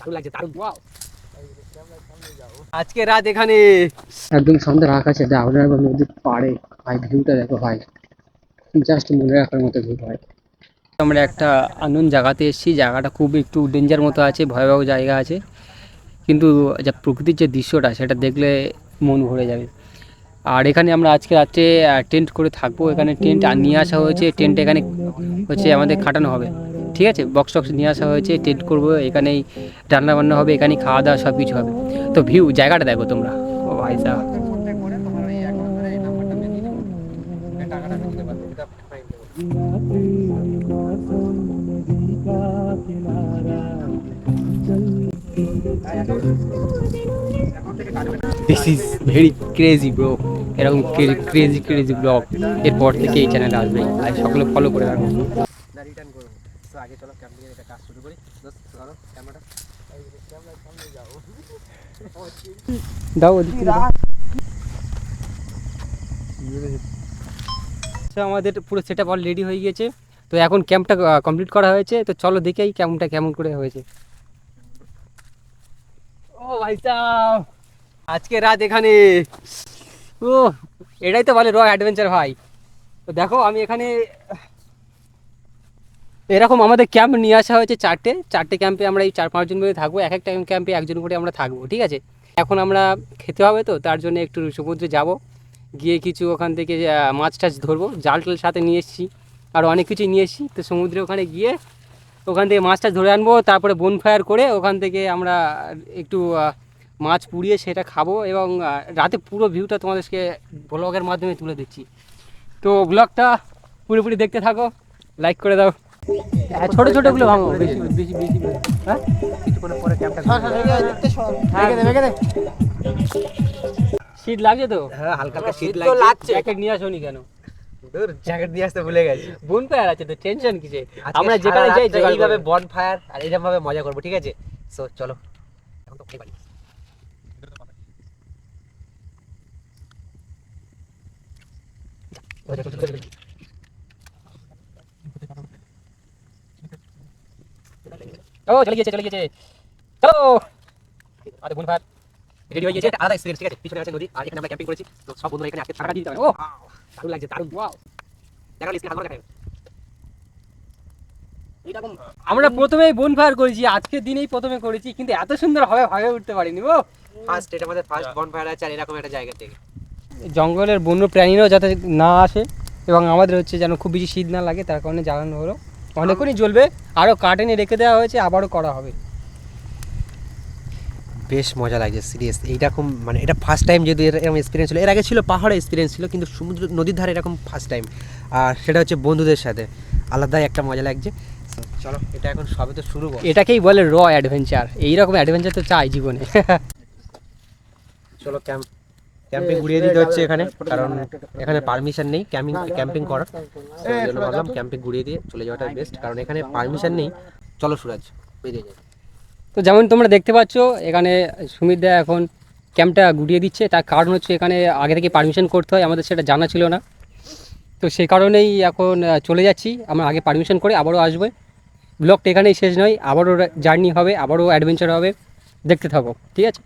দারুণ লাগছে দারুণ। ওয়াও আজকে রাত এখানে। একদম সন্ধ্যার আকাশে দাওনার বা নদীর পাড়ে। ভাই ভিউটা দেখো ভাই। জাস্ট মনে রাখার মতো ভিউ ভাই। আমরা একটা আনন্দ জায়গাতে এসেছি জায়গাটা খুব একটু ডেঞ্জার মতো আছে ভয়াবহ জায়গা আছে। কিন্তু যা প্রকৃতির যে দৃশ্যটা সেটা দেখলে মন ভরে যাবে। আর এখানে আমরা আজকে রাত্রে টেন্ট করে থাকব। এখানে টেন্ট নিয়ে আসা হয়েছে। টেন্ট এখানে হচ্ছে আমাদের খাটানো হবে। ঠিক আছে? বক্স টক্স নিয়ে আসা হয়েছে টেন্ট করব, এখানেই রান্না বান্না হবে, এখানেই খাওয়া দাওয়া সব কিছু হবে। তো ভিউ জায়গাটা দেখো তোমরা। ও ভাই সাহেব this is very crazy bro এরকম ক্রেজি ক্রেজি ব্লগ এরপর থেকে এই চ্যানেলে আসবে। আর সকলে ফলো করে রাখব রিটার্ন তো আগে চলো ক্যাম্পিংয়ের একটা কাজ শুরু করি। দোস্ত ধরো ক্যামেরাটা দাও ওদিকে দাও। আচ্ছা আমাদের পুরো সেট আপ অল রেডি হয়ে গিয়েছে। তো এখন ক্যাম্পটা কমপ্লিট করা হয়েছে। তো চলো দেখেই ক্যাম্পটা কেমন করে হয়েছে। ও ভাই আজকে রাত এখানে। ও এটাই তো বলে র অ্যাডভেঞ্চার ভাই। তো দেখো আমি এখানে এরকম আমাদের ক্যাম্প নিয়ে আসা হয়েছে চারটে। চারটে ক্যাম্পে আমরা এই চার পাঁচজন মিলে থাকব। এক একটা ক্যাম্পে একজন করে আমরা থাকব, ঠিক আছে? এখন আমরা খেতে হবে তো, তার জন্য একটু সমুদ্রে যাব। গিয়ে কিছু ওখান থেকে মাছ টাছ ধরবো। জাল টাল সাথে নিয়ে এসেছি। আর অনেক কিছুই নিয়ে এসেছি। তো সমুদ্রে ওখানে গিয়ে ওখান থেকে মাছ টাছ ধরে আনব। তারপরে বন ফায়ার করে ওখান থেকে আমরা একটু মাছ পুড়িয়ে সেটা খাব এবং রাতে পুরো ভিউটা তোমাদেরকে ব্লগের মাধ্যমে তুলে দিচ্ছি। তো ব্লগটা পুরোপুরি দেখতে থাকো লাইক করে দাও। হ্যাঁ, ছোট ছোটগুলো ভাঙো বেশি বেশি বেশি হ্যাঁ? কিছুক্ষণ পরে ক্যাম্পটা হ্যাঁ, দে। শীত লাগছে তো? হ্যাঁ হালকা হালকা শীত লাগছে। জ্যাকেট নিয়ে আসোনি কেন? দূর জ্যাকেট দিয়ে আসতে ভুলে গেছি। বোন আছে তো টেনশন কিসে আমরা যেখানে যাই এইভাবে বন ফায়ার আর এরকম ভাবে মজা করব ঠিক আছে? সো চলো। এখন তো বাড়ি। ও চলে গিয়েছে চলে গিয়েছে। চলো। আরে বোন ফায়ার রেডি হয়ে গিয়েছে। আলাদা এক্সপিরিয়েন্স ঠিক আছে? পিছনে আছে নদী আর এখানে আমরা ক্যাম্পিং করেছি। তো সব বন্ধুরা এখানে আজকে থাকা ও দারুণ লাগছে দারুণ। ওয়াও দেখা আমরা প্রথমেই বোন ফায়ার করেছি আজকের দিনেই প্রথমে করেছি কিন্তু এত সুন্দর হবে ভাবে উঠতে পারিনি ও। ফার্স্ট এটা আমাদের ফার্স্ট বন ফায়ার আছে আর এরকম একটা জায়গা থেকে। জঙ্গলের বন্য প্রাণীরাও যাতে না আসে এবং আমাদের হচ্ছে যেন খুব বেশি শীত না লাগে তার কারণে জ্বালানো হলো। অনেকক্ষণই জ্বলবে। আরও কাটেনে রেখে দেওয়া হয়েছে আবারও করা হবে। বেশ মজা লাগছে সিরিয়াস। এইরকম মানে এটা ফার্স্ট টাইম যদি এরকম এক্সপিরিয়েন্স ছিল। এর আগে ছিল পাহাড়ে এক্সপিরিয়েন্স ছিল কিন্তু সমুদ্র নদীর ধারে এরকম ফার্স্ট টাইম আর সেটা হচ্ছে বন্ধুদের সাথে। আলাদাই একটা মজা লাগছে। চলো এটা এখন সবে তো শুরু এটাকেই বলে র অ্যাডভেঞ্চার এইরকম অ্যাডভেঞ্চার তো চাই জীবনে। চলো ক্যাম্প ক্যাম্পিং ঘুরিয়ে দিতে হচ্ছে এখানে কারণ এখানে পারমিশন নেই ক্যাম্পিং ক্যাম্পিং করার। ওই জন্য ভাবলাম ক্যাম্পিং ঘুরিয়ে দিয়ে চলে যাওয়াটা বেস্ট কারণ এখানে পারমিশন নেই। চলো সুরাজ বেরিয়ে যাই। তো যেমন তোমরা দেখতে পাচ্ছ এখানে সুমিত দা এখন ক্যাম্পটা গুটিয়ে দিচ্ছে। তার কারণ হচ্ছে এখানে আগে থেকে পারমিশন করতে হয় আমাদের সেটা জানা ছিল না। তো সেই কারণেই এখন চলে যাচ্ছি। আমরা আগে পারমিশন করে আবারও আসবে। ব্লগটা এখানেই শেষ নয় আবারও জার্নি হবে আবারও অ্যাডভেঞ্চার হবে। দেখতে থাকো ঠিক আছে?